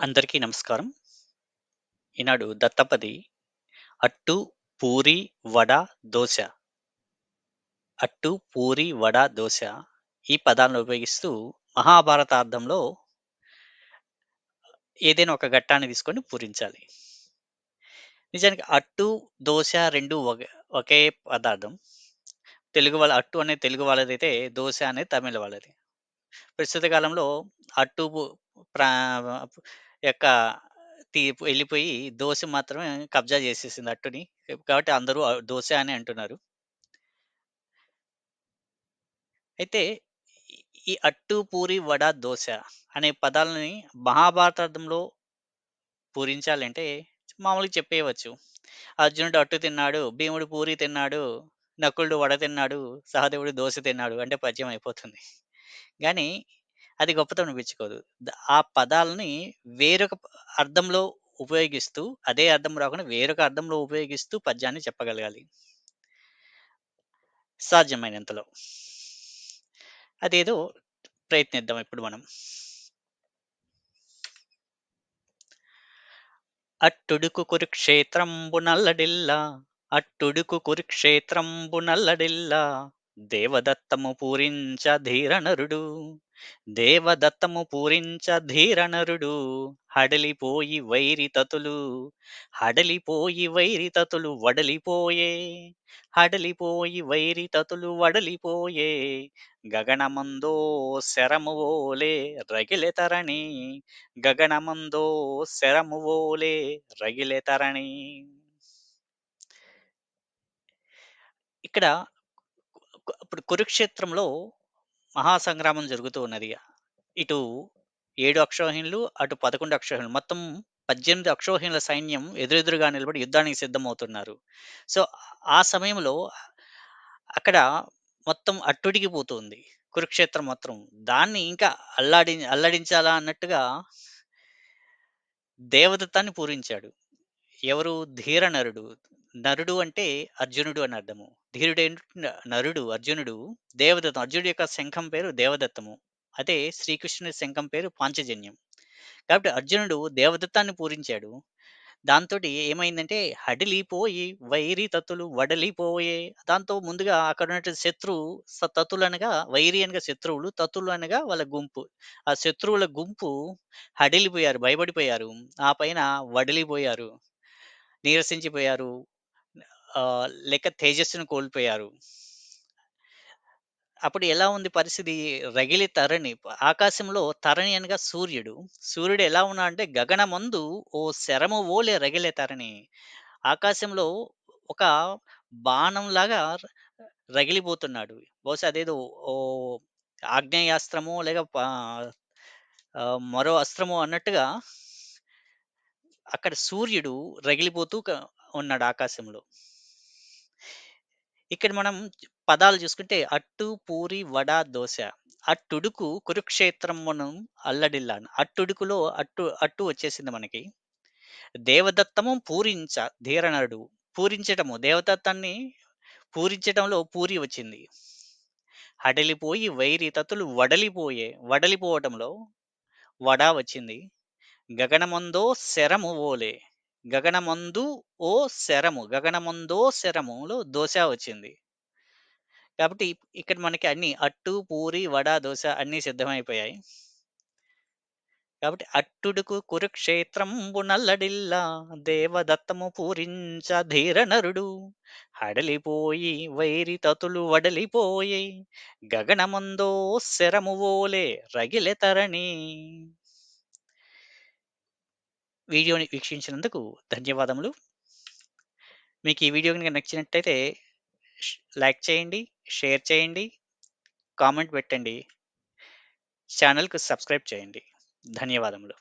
అందరికీ నమస్కారం. ఈనాడు దత్తపది అట్టు, పూరి, వడ, దోశ అట్టు, పూరి, వడ, దోశ ఈ పదాలను ఉపయోగిస్తూ మహాభారతార్థంలో ఏదైనా ఒక ఘట్టాన్ని తీసుకొని పూరించాలి. నిజానికి అట్టు, దోశ రెండు ఒకే ఒకే పదార్థం. తెలుగు వాళ్ళ అట్టు అనేది తెలుగు వాళ్ళదైతే, దోశ అనేది తమిళ వాళ్ళది. ప్రస్తుత కాలంలో అట్టు ప్రా యొక్క తీ వెళ్ళిపోయి దోశ మాత్రమే కబ్జా చేసేసింది అట్టుని. కాబట్టి అందరూ దోశ అని అంటున్నారు. అయితే ఈ అట్టు, పూరి, వడ, దోశ అనే పదాలని మహాభారతార్థంలో పూరించాలంటే మామూలుగా చెప్పేయవచ్చు. అర్జునుడు అట్టు తిన్నాడు, భీముడు పూరి తిన్నాడు, నకులుడు వడ తిన్నాడు, సహదేవుడు దోశ తిన్నాడు అంటే పరిచయం అయిపోతుంది. కానీ అది గొప్పతనం అనిపించుకోదు. ద ఆ పదాలని వేరొక ప అర్థంలో ఉపయోగిస్తూ, అదే అర్థం రాకుండా వేరొక అర్థంలో ఉపయోగిస్తూ పద్యాన్ని చెప్పగలగాలి. సాధ్యమైనంతలో. అదేదో ప్రయత్నిద్దాం ఇప్పుడు మనం. అట్టుడుకు కురుక్షేత్రంబు నల్లడిల్లా అట్టుడుకు కురుక్షేత్రంబు నల్లడిల్లా దేవదత్తము పూరించ ధీరనరుడు, దేవదత్తము పూరించ ధీరనరుడు, హడలిపోయి వైరితతులు, హడలిపోయి వైరితతులు వడలిపోయే, హడలిపోయి వైరితతులు వడలిపోయే, గగనమందో శరమువోలే రగిలె తరణి, గగనమందో శరమువోలే రగిలె తరణి. ఇక్కడ కు ఇప్పుడు కురుక్షేత్రంలో మహాసంగ్రామం జరుగుతూ ఉన్నది. ఇటు 7 అక్షౌహిణులు, అటు 11 అక్షౌహిణులు. మొత్తం 18 అక్షౌహిణుల సైన్యం ఎదురెదురుగా నిలబడి యుద్ధానికి సిద్ధమవుతున్నారు. సో, ఆ సమయంలో అక్కడ మొత్తం అట్టుడికిపోతుంది. కురుక్షేత్రం మొత్తం. దాన్ని ఇంకా అల్లాడి అల్లడించాలా అన్నట్టుగా దేవదత్తాన్ని పూరించాడు. ఎవరు? ధీర నరుడు నరుడు అంటే అర్జునుడు అని అర్థము. ధీరుడైన నరుడు అర్జునుడు దేవదత్తం. అర్జునుడి యొక్క శంఖం పేరు దేవదత్తము. అదే శ్రీకృష్ణుడి శంఖం పేరు పాంచజన్యం. కాబట్టి అర్జునుడు దేవదత్తాన్ని పూరించాడు. దాంతోటి ఏమైందంటే హడిలిపోయి వైరి తత్తులు వడలిపోయే. దాంతో ముందుగా అక్కడ ఉన్నటువంటి శత్రువు స అనగా వైరి అనగా శత్రువులు, తత్తులు అనగా వాళ్ళ గుంపు. ఆ శత్రువుల గుంపు హడిలిపోయారు, భయపడిపోయారు. ఆ పైన వడలిపోయారు నీరసించిపోయారు. లేక తేజస్సును కోల్పోయారు. అప్పుడు ఎలా ఉంది పరిస్థితి? రగిలి తరణి. ఆకాశంలో తరణి అనగా సూర్యుడు. సూర్యుడు ఎలా ఉన్నాడంటే గగనమందు ఓ శరము ఓలే రగిలే తరణి. ఆకాశంలో ఒక బాణంలాగా రగిలిపోతున్నాడు. బహుశా అదేదో ఓ ఆగ్నేయాస్త్రమో లేక మరో అస్త్రమో అన్నట్టుగా అక్కడ సూర్యుడు రగిలిపోతూ ఉన్నాడు ఆకాశంలో. ఇక్కడ మనం పదాలు చూసుకుంటే అట్టు, పూరి, వడ, దోశ అట్టుడుకు కురుక్షేత్రమును అల్లడిల్లాను. అట్టుడుకులో అట్టు అట్టు వచ్చేసింది మనకి. దేవదత్తము పూరించ ధీరనరుడు. పూరించటము దేవదత్తాన్ని పూరించటంలో పూరి వచ్చింది. హడలిపోయి వైరి తతులు వడలిపోయే. వడలిపోవటంలో వడ వచ్చింది. గగనమందో శరము ఓలే గగనమందు ఓ శరము. గగనమందో శరములో దోశ వచ్చింది. కాబట్టి ఇక్కడ మనకి అన్ని అట్టు, పూరి, వడ, దోశ అన్నీ సిద్ధమైపోయాయి. కాబట్టి అట్టుడుకు కురుక్షేత్రంబు నల్లడిల్లా దేవదత్తము పూరించ ధీరనరుడు, హడలిపోయి వైరి తతులు వడలిపోయి గగనమందో శరము వోలె రగిలె తరణి. వీడియోని వీక్షించినందుకు ధన్యవాదములు. మీకు ఈ వీడియో కనుక నచ్చినట్టయితే లైక్ చేయండి, షేర్ చేయండి, కామెంట్ పెట్టండి. ఛానల్కు సబ్స్క్రైబ్ చేయండి. ధన్యవాదములు.